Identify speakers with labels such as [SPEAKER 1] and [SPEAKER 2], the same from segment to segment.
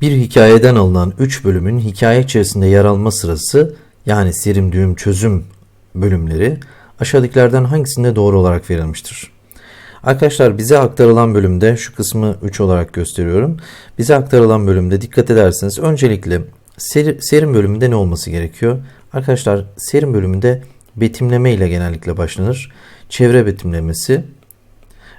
[SPEAKER 1] Bir hikayeden alınan 3 bölümün hikaye içerisinde yer alma sırası yani serim, düğüm, çözüm bölümleri aşağıdakilerden hangisinde doğru olarak verilmiştir? Arkadaşlar bize aktarılan bölümde şu kısmı 3 olarak gösteriyorum. Bize aktarılan bölümde dikkat ederseniz öncelikle seri- serim bölümünde ne olması gerekiyor? Arkadaşlar serim bölümünde betimleme ile genellikle başlanır. Çevre betimlemesi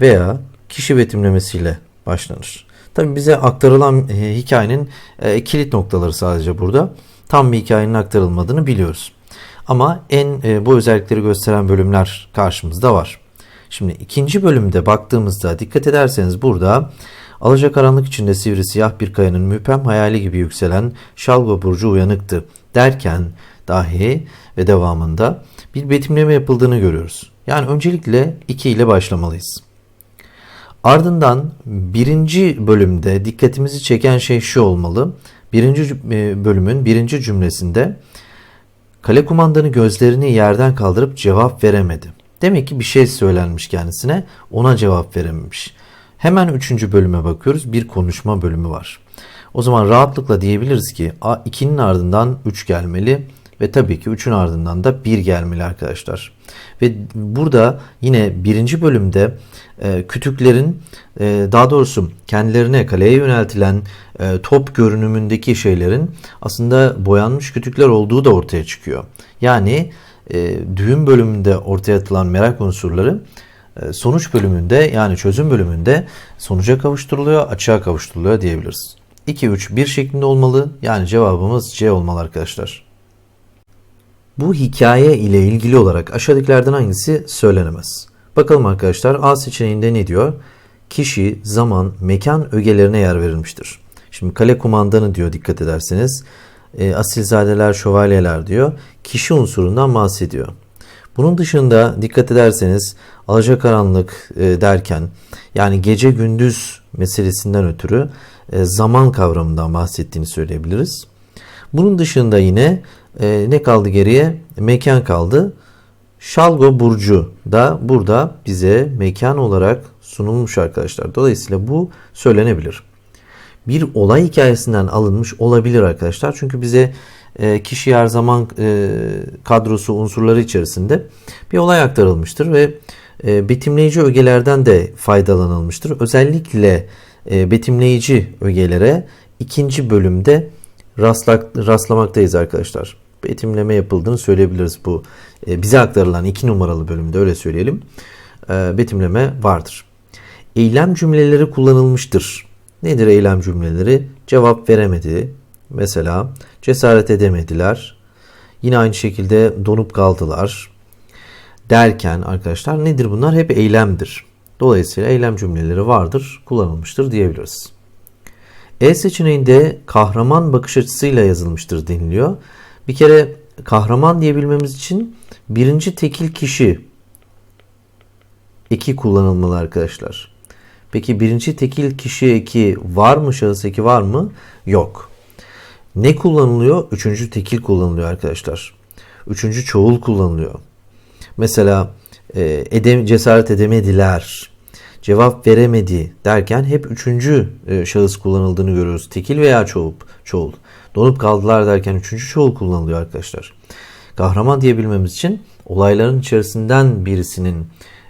[SPEAKER 1] veya kişi betimlemesiyle başlanır. Tabi bize aktarılan e, hikayenin e, kilit noktaları sadece burada. Tam bir hikayenin aktarılmadığını biliyoruz. Ama en e, bu özellikleri gösteren bölümler karşımızda var. Şimdi ikinci bölümde baktığımızda dikkat ederseniz burada alacakaranlık içinde sivri siyah bir kayanın müpem hayali gibi yükselen Şalgo Burcu uyanıktı derken dahi ve devamında bir betimleme yapıldığını görüyoruz. Yani öncelikle 2 ile başlamalıyız. Ardından birinci bölümde dikkatimizi çeken şey şu olmalı. Birinci e, bölümün birinci cümlesinde kale kumandanı gözlerini yerden kaldırıp cevap veremedi. Demek ki bir şey söylenmiş kendisine ona cevap verememiş. Hemen üçüncü bölüme bakıyoruz. Bir konuşma bölümü var. O zaman rahatlıkla diyebiliriz ki 2'nin ardından 3 gelmeli ve tabii ki 3'ün ardından da 1 gelmeli arkadaşlar. Ve burada yine birinci bölümde e, kütüklerin e, daha doğrusu kendilerine kaleye yöneltilen e, top görünümündeki şeylerin aslında boyanmış kütükler olduğu da ortaya çıkıyor. Yani e, düğüm bölümünde ortaya atılan merak unsurları e, sonuç bölümünde yani çözüm bölümünde sonuca kavuşturuluyor, açığa kavuşturuluyor diyebiliriz. 2 3 1 şeklinde olmalı. Yani cevabımız C olmalı arkadaşlar. Bu hikaye ile ilgili olarak aşağıdakilerden hangisi söylenemez? Bakalım arkadaşlar A seçeneğinde ne diyor? Kişi, zaman, mekan ögelerine yer verilmiştir. Şimdi kale kumandanı diyor dikkat ederseniz. E, asilzadeler, şövalyeler diyor. Kişi unsurundan bahsediyor. Bunun dışında dikkat ederseniz alacakaranlık e, derken yani gece gündüz meselesinden ötürü e, zaman kavramından bahsettiğini söyleyebiliriz. Bunun dışında yine e, ne kaldı geriye? Mekan kaldı. Şalgo Burcu da burada bize mekan olarak sunulmuş arkadaşlar. Dolayısıyla bu söylenebilir. Bir olay hikayesinden alınmış olabilir arkadaşlar. Çünkü bize e, kişi her zaman e, kadrosu unsurları içerisinde bir olay aktarılmıştır ve e, betimleyici ögelerden de faydalanılmıştır. Özellikle e, betimleyici ögelere ikinci bölümde rastlak, rastlamaktayız arkadaşlar. Betimleme yapıldığını söyleyebiliriz bu. E, bize aktarılan iki numaralı bölümde öyle söyleyelim. E, betimleme vardır. Eylem cümleleri kullanılmıştır. Nedir eylem cümleleri? Cevap veremedi. Mesela cesaret edemediler. Yine aynı şekilde donup kaldılar. Derken arkadaşlar nedir bunlar? Hep eylemdir. Dolayısıyla eylem cümleleri vardır, kullanılmıştır diyebiliriz. E seçeneğinde kahraman bakış açısıyla yazılmıştır deniliyor. Bir kere kahraman diyebilmemiz için birinci tekil kişi eki kullanılmalı arkadaşlar. Peki birinci tekil kişi eki var mı? Şahıs eki var mı? Yok. Ne kullanılıyor? Üçüncü tekil kullanılıyor arkadaşlar. Üçüncü çoğul kullanılıyor. Mesela e, edem, cesaret edemediler, cevap veremedi derken hep üçüncü e, şahıs kullanıldığını görüyoruz. Tekil veya çoğul. çoğul. Donup kaldılar derken üçüncü çoğul kullanılıyor arkadaşlar. Kahraman diyebilmemiz için olayların içerisinden birisinin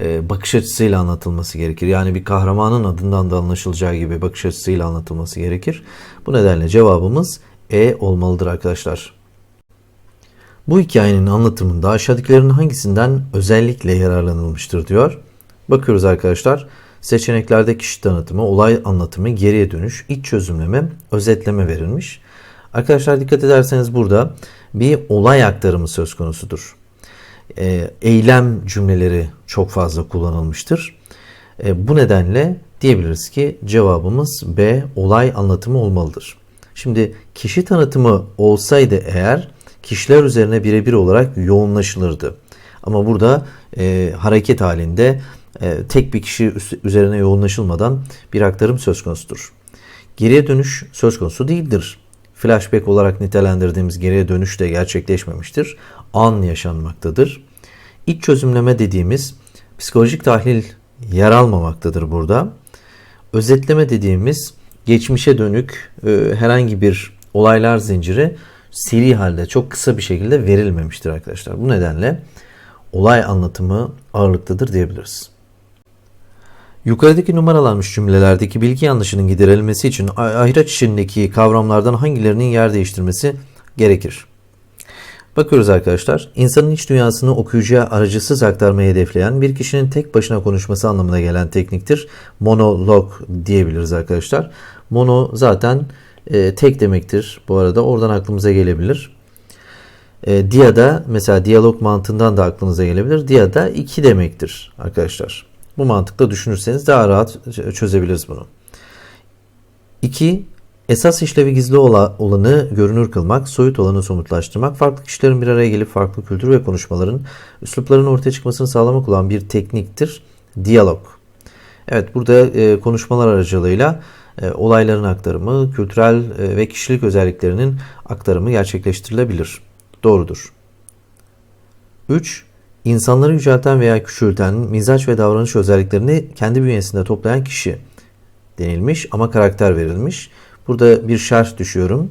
[SPEAKER 1] e, bakış açısıyla anlatılması gerekir. Yani bir kahramanın adından da anlaşılacağı gibi bakış açısıyla anlatılması gerekir. Bu nedenle cevabımız E olmalıdır arkadaşlar. Bu hikayenin anlatımında aşağıdakilerin hangisinden özellikle yararlanılmıştır diyor. Bakıyoruz arkadaşlar. Seçeneklerde kişi tanıtımı, olay anlatımı, geriye dönüş, iç çözümleme, özetleme verilmiş. Arkadaşlar dikkat ederseniz burada bir olay aktarımı söz konusudur. E, eylem cümleleri çok fazla kullanılmıştır. E, bu nedenle diyebiliriz ki cevabımız B olay anlatımı olmalıdır. Şimdi kişi tanıtımı olsaydı eğer kişiler üzerine birebir olarak yoğunlaşılırdı. Ama burada e, hareket halinde e, tek bir kişi üzerine yoğunlaşılmadan bir aktarım söz konusudur. Geriye dönüş söz konusu değildir. Flashback olarak nitelendirdiğimiz geriye dönüş de gerçekleşmemiştir. An yaşanmaktadır. İç çözümleme dediğimiz psikolojik tahlil yer almamaktadır burada. Özetleme dediğimiz geçmişe dönük e, herhangi bir olaylar zinciri seri halde çok kısa bir şekilde verilmemiştir arkadaşlar. Bu nedenle olay anlatımı ağırlıktadır diyebiliriz. Yukarıdaki numaralanmış cümlelerdeki bilgi yanlışının giderilmesi için ayraç içindeki kavramlardan hangilerinin yer değiştirmesi gerekir? Bakıyoruz arkadaşlar. İnsanın iç dünyasını okuyucuya aracısız aktarmayı hedefleyen bir kişinin tek başına konuşması anlamına gelen tekniktir. Monolog diyebiliriz arkadaşlar. Mono zaten e, tek demektir. Bu arada oradan aklımıza gelebilir. E, dia da mesela diyalog mantığından da aklınıza gelebilir. Dia da iki demektir arkadaşlar. Bu mantıkla düşünürseniz daha rahat çözebiliriz bunu. 2. Esas işlevi gizli olanı görünür kılmak, soyut olanı somutlaştırmak, farklı kişilerin bir araya gelip farklı kültür ve konuşmaların, üslupların ortaya çıkmasını sağlamak olan bir tekniktir. Diyalog. Evet burada e, konuşmalar aracılığıyla e, olayların aktarımı, kültürel e, ve kişilik özelliklerinin aktarımı gerçekleştirilebilir. Doğrudur. 3. İnsanları yücelten veya küçülten mizaç ve davranış özelliklerini kendi bünyesinde toplayan kişi denilmiş ama karakter verilmiş. Burada bir şart düşüyorum.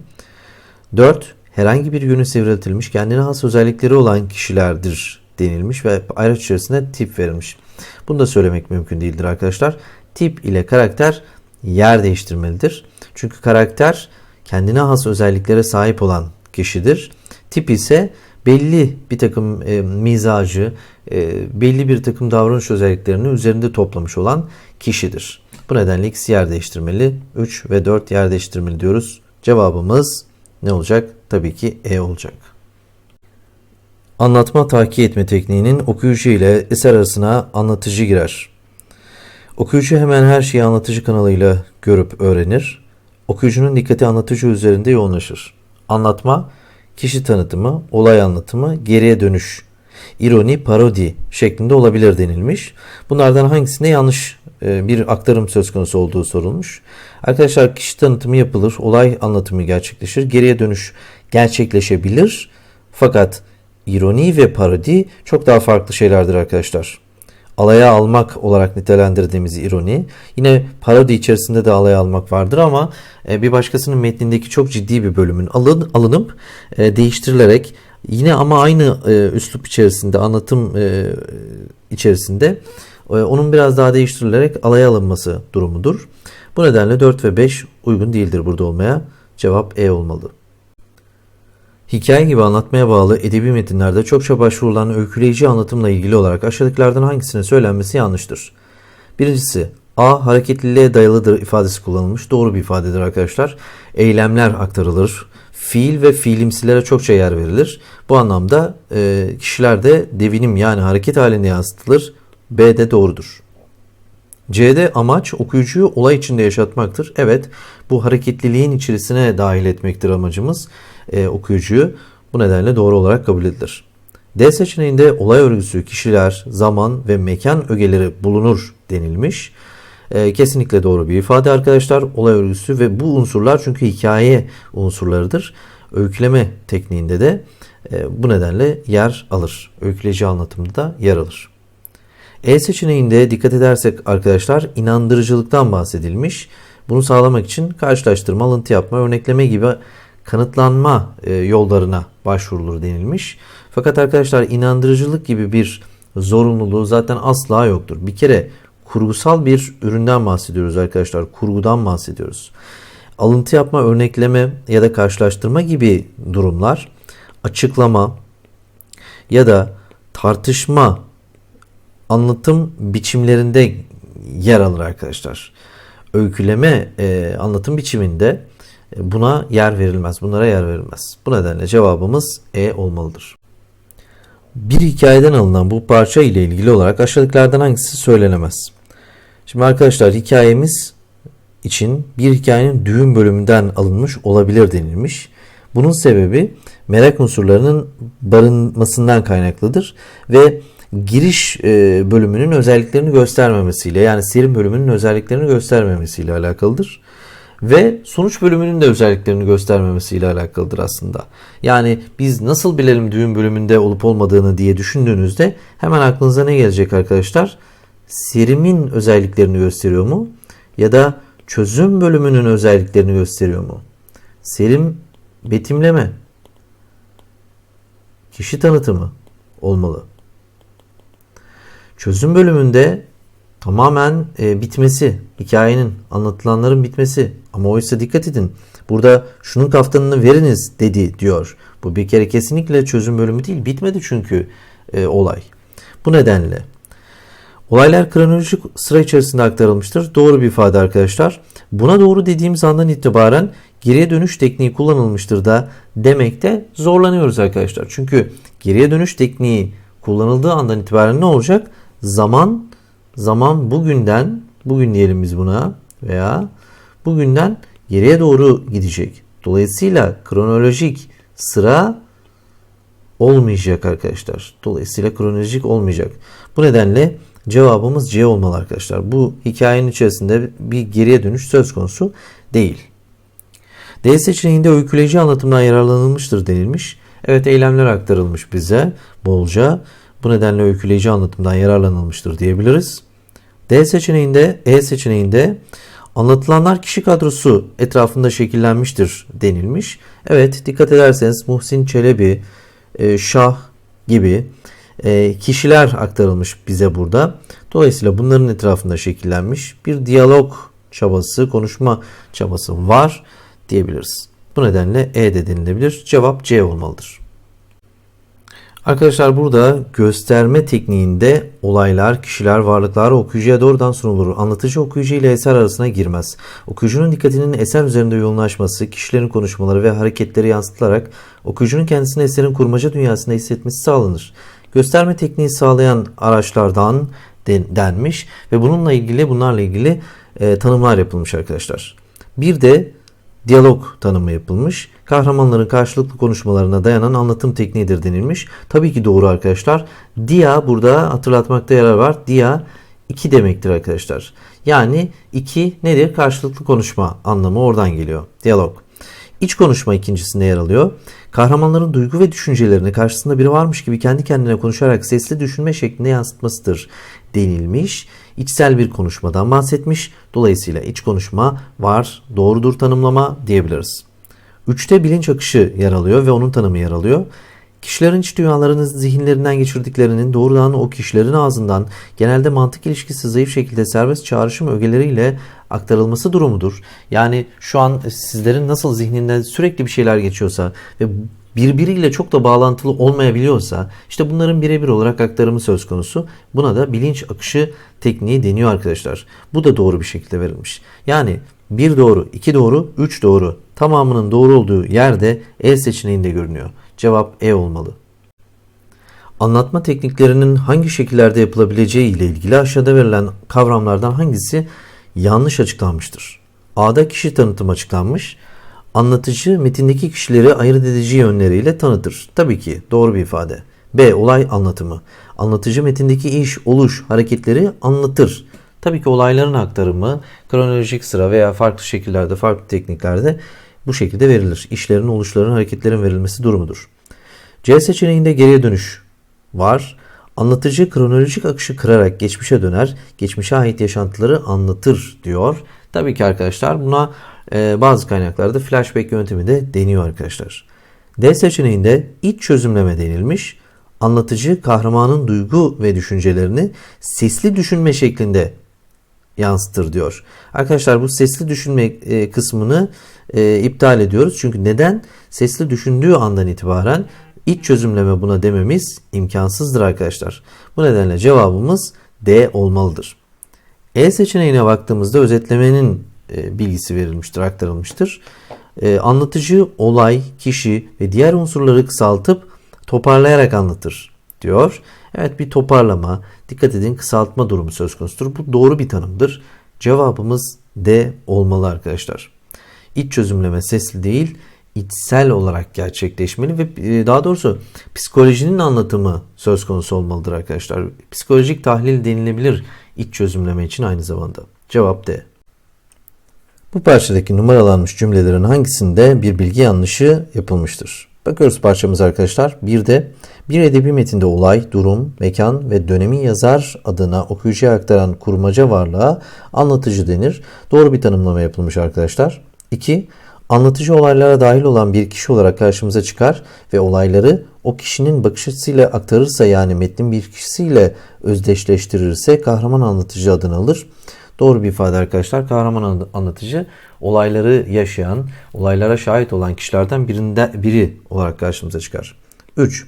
[SPEAKER 1] 4. Herhangi bir yönü sivriltilmiş, kendine has özellikleri olan kişilerdir denilmiş ve ayrıç içerisinde tip verilmiş. Bunu da söylemek mümkün değildir arkadaşlar. Tip ile karakter yer değiştirmelidir. Çünkü karakter kendine has özelliklere sahip olan kişidir. Tip ise belli bir takım e, mizacı, e, belli bir takım davranış özelliklerini üzerinde toplamış olan kişidir. Bu nedenle x yer değiştirmeli, 3 ve 4 yer değiştirmeli diyoruz. Cevabımız ne olacak? Tabii ki E olacak. Anlatma takip etme tekniğinin okuyucu ile eser arasına anlatıcı girer. Okuyucu hemen her şeyi anlatıcı kanalıyla görüp öğrenir. Okuyucunun dikkati anlatıcı üzerinde yoğunlaşır. Anlatma, kişi tanıtımı, olay anlatımı, geriye dönüş, ironi, parodi şeklinde olabilir denilmiş. Bunlardan hangisinde yanlış e, bir aktarım söz konusu olduğu sorulmuş. Arkadaşlar kişi tanıtımı yapılır, olay anlatımı gerçekleşir, geriye dönüş gerçekleşebilir. Fakat ironi ve parodi çok daha farklı şeylerdir arkadaşlar alaya almak olarak nitelendirdiğimiz ironi. Yine parodi içerisinde de alaya almak vardır ama e, bir başkasının metnindeki çok ciddi bir bölümün alın, alınıp e, değiştirilerek yine ama aynı e, üslup içerisinde anlatım içerisinde onun biraz daha değiştirilerek alaya alınması durumudur. Bu nedenle 4 ve 5 uygun değildir burada olmaya. Cevap E olmalı. Hikaye gibi anlatmaya bağlı edebi metinlerde çokça başvurulan öyküleyici anlatımla ilgili olarak aşağıdakilerden hangisinin söylenmesi yanlıştır? Birincisi A. Hareketliliğe dayalıdır ifadesi kullanılmış. Doğru bir ifadedir arkadaşlar. Eylemler aktarılır. Fiil ve fiilimsilere çokça yer verilir. Bu anlamda e, kişilerde devinim yani hareket halinde yansıtılır. B de doğrudur. C'de amaç okuyucuyu olay içinde yaşatmaktır. Evet bu hareketliliğin içerisine dahil etmektir amacımız e, okuyucuyu. Bu nedenle doğru olarak kabul edilir. D seçeneğinde olay örgüsü, kişiler, zaman ve mekan ögeleri bulunur denilmiş. E, kesinlikle doğru bir ifade arkadaşlar. Olay örgüsü ve bu unsurlar çünkü hikaye unsurlarıdır. Öyküleme tekniğinde de e, bu nedenle yer alır. Öyküleyici anlatımda da yer alır. E seçeneğinde dikkat edersek arkadaşlar inandırıcılıktan bahsedilmiş. Bunu sağlamak için karşılaştırma, alıntı yapma, örnekleme gibi kanıtlanma e, yollarına başvurulur denilmiş. Fakat arkadaşlar inandırıcılık gibi bir zorunluluğu zaten asla yoktur. Bir kere kurgusal bir üründen bahsediyoruz arkadaşlar. Kurgudan bahsediyoruz. Alıntı yapma, örnekleme ya da karşılaştırma gibi durumlar açıklama ya da tartışma anlatım biçimlerinde yer alır arkadaşlar. Öyküleme e, anlatım biçiminde buna yer verilmez. Bunlara yer verilmez. Bu nedenle cevabımız E olmalıdır. Bir hikayeden alınan bu parça ile ilgili olarak aşağıdakilerden hangisi söylenemez? Şimdi arkadaşlar hikayemiz için bir hikayenin düğün bölümünden alınmış olabilir denilmiş. Bunun sebebi merak unsurlarının barınmasından kaynaklıdır ve giriş e, bölümünün özelliklerini göstermemesiyle yani serim bölümünün özelliklerini göstermemesiyle alakalıdır. Ve sonuç bölümünün de özelliklerini göstermemesiyle alakalıdır aslında. Yani biz nasıl bilelim düğün bölümünde olup olmadığını diye düşündüğünüzde hemen aklınıza ne gelecek arkadaşlar? Serimin özelliklerini gösteriyor mu? Ya da çözüm bölümünün özelliklerini gösteriyor mu? Serim betimleme, kişi tanıtımı olmalı. Çözüm bölümünde tamamen e, bitmesi, hikayenin, anlatılanların bitmesi. Ama oysa dikkat edin. Burada şunun kaftanını veriniz dedi diyor. Bu bir kere kesinlikle çözüm bölümü değil. Bitmedi çünkü e, olay. Bu nedenle olaylar kronolojik sıra içerisinde aktarılmıştır. Doğru bir ifade arkadaşlar. Buna doğru dediğimiz andan itibaren geriye dönüş tekniği kullanılmıştır da demekte zorlanıyoruz arkadaşlar. Çünkü geriye dönüş tekniği kullanıldığı andan itibaren ne olacak? Zaman zaman bugünden bugün diyelim biz buna veya bugünden geriye doğru gidecek. Dolayısıyla kronolojik sıra olmayacak arkadaşlar. Dolayısıyla kronolojik olmayacak. Bu nedenle cevabımız C olmalı arkadaşlar. Bu hikayenin içerisinde bir geriye dönüş söz konusu değil. D seçeneğinde öyküleyici anlatımdan yararlanılmıştır denilmiş. Evet eylemler aktarılmış bize bolca. Bu nedenle öyküleyici anlatımdan yararlanılmıştır diyebiliriz. D seçeneğinde, E seçeneğinde anlatılanlar kişi kadrosu etrafında şekillenmiştir denilmiş. Evet dikkat ederseniz Muhsin Çelebi, e, Şah gibi e, kişiler aktarılmış bize burada. Dolayısıyla bunların etrafında şekillenmiş bir diyalog çabası, konuşma çabası var diyebiliriz. Bu nedenle E de denilebilir. Cevap C olmalıdır. Arkadaşlar burada gösterme tekniğinde olaylar, kişiler, varlıklar okuyucuya doğrudan sunulur. Anlatıcı okuyucu ile eser arasına girmez. Okuyucunun dikkatinin eser üzerinde yoğunlaşması, kişilerin konuşmaları ve hareketleri yansıtılarak okuyucunun kendisini eserin kurmaca dünyasında hissetmesi sağlanır. Gösterme tekniği sağlayan araçlardan denmiş ve bununla ilgili bunlarla ilgili e, tanımlar yapılmış arkadaşlar. Bir de diyalog tanımı yapılmış. Kahramanların karşılıklı konuşmalarına dayanan anlatım tekniğidir denilmiş. Tabii ki doğru arkadaşlar. Dia burada hatırlatmakta yarar var. Dia iki demektir arkadaşlar. Yani iki nedir? Karşılıklı konuşma anlamı oradan geliyor. Diyalog. İç konuşma ikincisinde yer alıyor. Kahramanların duygu ve düşüncelerini karşısında biri varmış gibi kendi kendine konuşarak sesli düşünme şeklinde yansıtmasıdır denilmiş. İçsel bir konuşmadan bahsetmiş. Dolayısıyla iç konuşma var, doğrudur tanımlama diyebiliriz. Üçte bilinç akışı yer alıyor ve onun tanımı yer alıyor. Kişilerin iç dünyalarını zihinlerinden geçirdiklerinin doğrudan o kişilerin ağzından genelde mantık ilişkisi zayıf şekilde serbest çağrışım ögeleriyle aktarılması durumudur. Yani şu an sizlerin nasıl zihninden sürekli bir şeyler geçiyorsa ve birbiriyle çok da bağlantılı olmayabiliyorsa işte bunların birebir olarak aktarımı söz konusu. Buna da bilinç akışı tekniği deniyor arkadaşlar. Bu da doğru bir şekilde verilmiş. Yani bir doğru, iki doğru, üç doğru tamamının doğru olduğu yerde E seçeneğinde görünüyor. Cevap E olmalı. Anlatma tekniklerinin hangi şekillerde yapılabileceği ile ilgili aşağıda verilen kavramlardan hangisi yanlış açıklanmıştır? A'da kişi tanıtım açıklanmış. Anlatıcı metindeki kişileri ayırt edici yönleriyle tanıtır. Tabii ki doğru bir ifade. B. Olay anlatımı. Anlatıcı metindeki iş, oluş, hareketleri anlatır. Tabii ki olayların aktarımı kronolojik sıra veya farklı şekillerde, farklı tekniklerde bu şekilde verilir. İşlerin, oluşların, hareketlerin verilmesi durumudur. C seçeneğinde geriye dönüş var. Anlatıcı kronolojik akışı kırarak geçmişe döner, geçmişe ait yaşantıları anlatır diyor. Tabii ki arkadaşlar buna e, bazı kaynaklarda flashback yöntemi de deniyor arkadaşlar. D seçeneğinde iç çözümleme denilmiş. Anlatıcı kahramanın duygu ve düşüncelerini sesli düşünme şeklinde yansıtır diyor. Arkadaşlar bu sesli düşünme e, kısmını e, iptal ediyoruz. Çünkü neden? Sesli düşündüğü andan itibaren iç çözümleme buna dememiz imkansızdır arkadaşlar. Bu nedenle cevabımız D olmalıdır. E seçeneğine baktığımızda özetlemenin e, bilgisi verilmiştir, aktarılmıştır. Anlatıcı olay, kişi ve diğer unsurları kısaltıp toparlayarak anlatır diyor. Evet bir toparlama, dikkat edin kısaltma durumu söz konusudur. Bu doğru bir tanımdır. Cevabımız D olmalı arkadaşlar. İç çözümleme sesli değil, içsel olarak gerçekleşmeli ve e, daha doğrusu psikolojinin anlatımı söz konusu olmalıdır arkadaşlar. Psikolojik tahlil denilebilir iç çözümleme için aynı zamanda. Cevap D. Bu parçadaki numaralanmış cümlelerin hangisinde bir bilgi yanlışı yapılmıştır? Bakıyoruz parçamız arkadaşlar. Bir de Bir edebi metinde olay, durum, mekan ve dönemi yazar adına okuyucuya aktaran kurmaca varlığa anlatıcı denir. Doğru bir tanımlama yapılmış arkadaşlar. 2. Anlatıcı olaylara dahil olan bir kişi olarak karşımıza çıkar ve olayları o kişinin bakış açısıyla aktarırsa yani metnin bir kişisiyle özdeşleştirirse kahraman anlatıcı adını alır. Doğru bir ifade arkadaşlar. Kahraman anlatıcı olayları yaşayan, olaylara şahit olan kişilerden birinde, biri olarak karşımıza çıkar. 3.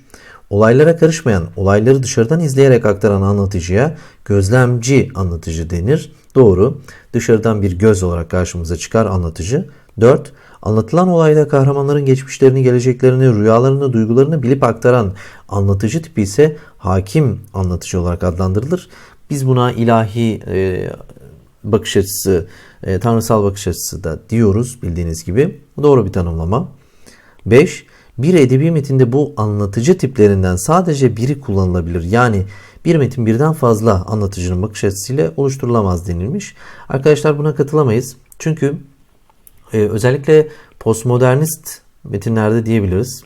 [SPEAKER 1] Olaylara karışmayan, olayları dışarıdan izleyerek aktaran anlatıcıya gözlemci anlatıcı denir. Doğru. Dışarıdan bir göz olarak karşımıza çıkar anlatıcı. 4. Anlatılan olayda kahramanların geçmişlerini, geleceklerini, rüyalarını, duygularını bilip aktaran anlatıcı tipi ise hakim anlatıcı olarak adlandırılır. Biz buna ilahi e, bakış açısı, e, tanrısal bakış açısı da diyoruz bildiğiniz gibi. Doğru bir tanımlama. 5. Bir edebi metinde bu anlatıcı tiplerinden sadece biri kullanılabilir. Yani bir metin birden fazla anlatıcının bakış açısıyla oluşturulamaz denilmiş. Arkadaşlar buna katılamayız. Çünkü e, özellikle postmodernist metinlerde diyebiliriz.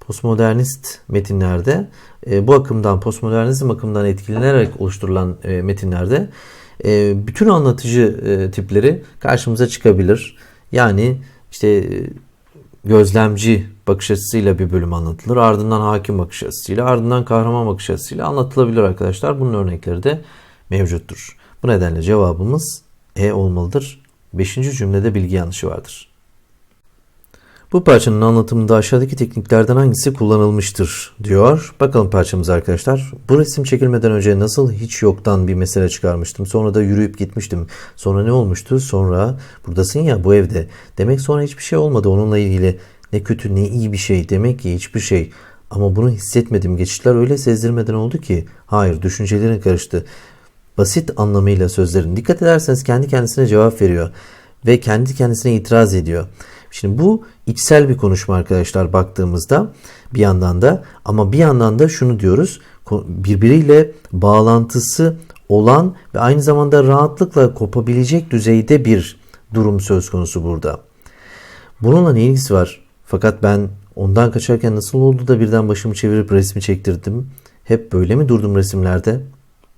[SPEAKER 1] Postmodernist metinlerde e, bu akımdan, postmodernizm akımından etkilenerek oluşturulan e, metinlerde e, bütün anlatıcı e, tipleri karşımıza çıkabilir. Yani işte e, gözlemci bakış açısıyla bir bölüm anlatılır. Ardından hakim bakış açısıyla, ardından kahraman bakış açısıyla anlatılabilir arkadaşlar. Bunun örnekleri de mevcuttur. Bu nedenle cevabımız E olmalıdır. Beşinci cümlede bilgi yanlışı vardır. Bu parçanın anlatımında aşağıdaki tekniklerden hangisi kullanılmıştır diyor. Bakalım parçamız arkadaşlar. Bu resim çekilmeden önce nasıl hiç yoktan bir mesele çıkarmıştım. Sonra da yürüyüp gitmiştim. Sonra ne olmuştu? Sonra buradasın ya bu evde. Demek sonra hiçbir şey olmadı onunla ilgili. Ne kötü ne iyi bir şey. Demek ki hiçbir şey. Ama bunu hissetmedim. Geçişler öyle sezdirmeden oldu ki. Hayır düşüncelerin karıştı. Basit anlamıyla sözlerin. Dikkat ederseniz kendi kendisine cevap veriyor. Ve kendi kendisine itiraz ediyor. Şimdi bu içsel bir konuşma arkadaşlar baktığımızda bir yandan da ama bir yandan da şunu diyoruz birbiriyle bağlantısı olan ve aynı zamanda rahatlıkla kopabilecek düzeyde bir durum söz konusu burada. Bununla ne ilgisi var? Fakat ben ondan kaçarken nasıl oldu da birden başımı çevirip resmi çektirdim? Hep böyle mi durdum resimlerde?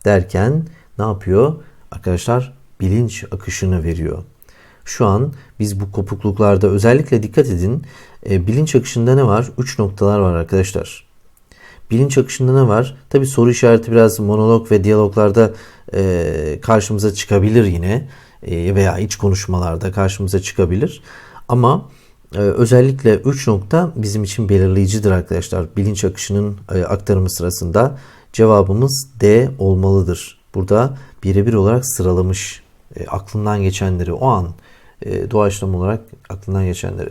[SPEAKER 1] Derken ne yapıyor? Arkadaşlar bilinç akışını veriyor. Şu an biz bu kopukluklarda özellikle dikkat edin. E, bilinç akışında ne var? Uç noktalar var arkadaşlar. Bilinç akışında ne var? Tabi soru işareti biraz monolog ve diyaloglarda e, karşımıza çıkabilir yine. E, veya iç konuşmalarda karşımıza çıkabilir. Ama e, özellikle 3 nokta bizim için belirleyicidir arkadaşlar. Bilinç akışının e, aktarımı sırasında cevabımız D olmalıdır. Burada birebir olarak sıralamış e, aklından geçenleri o an e, doğaçlama olarak aklından geçenleri.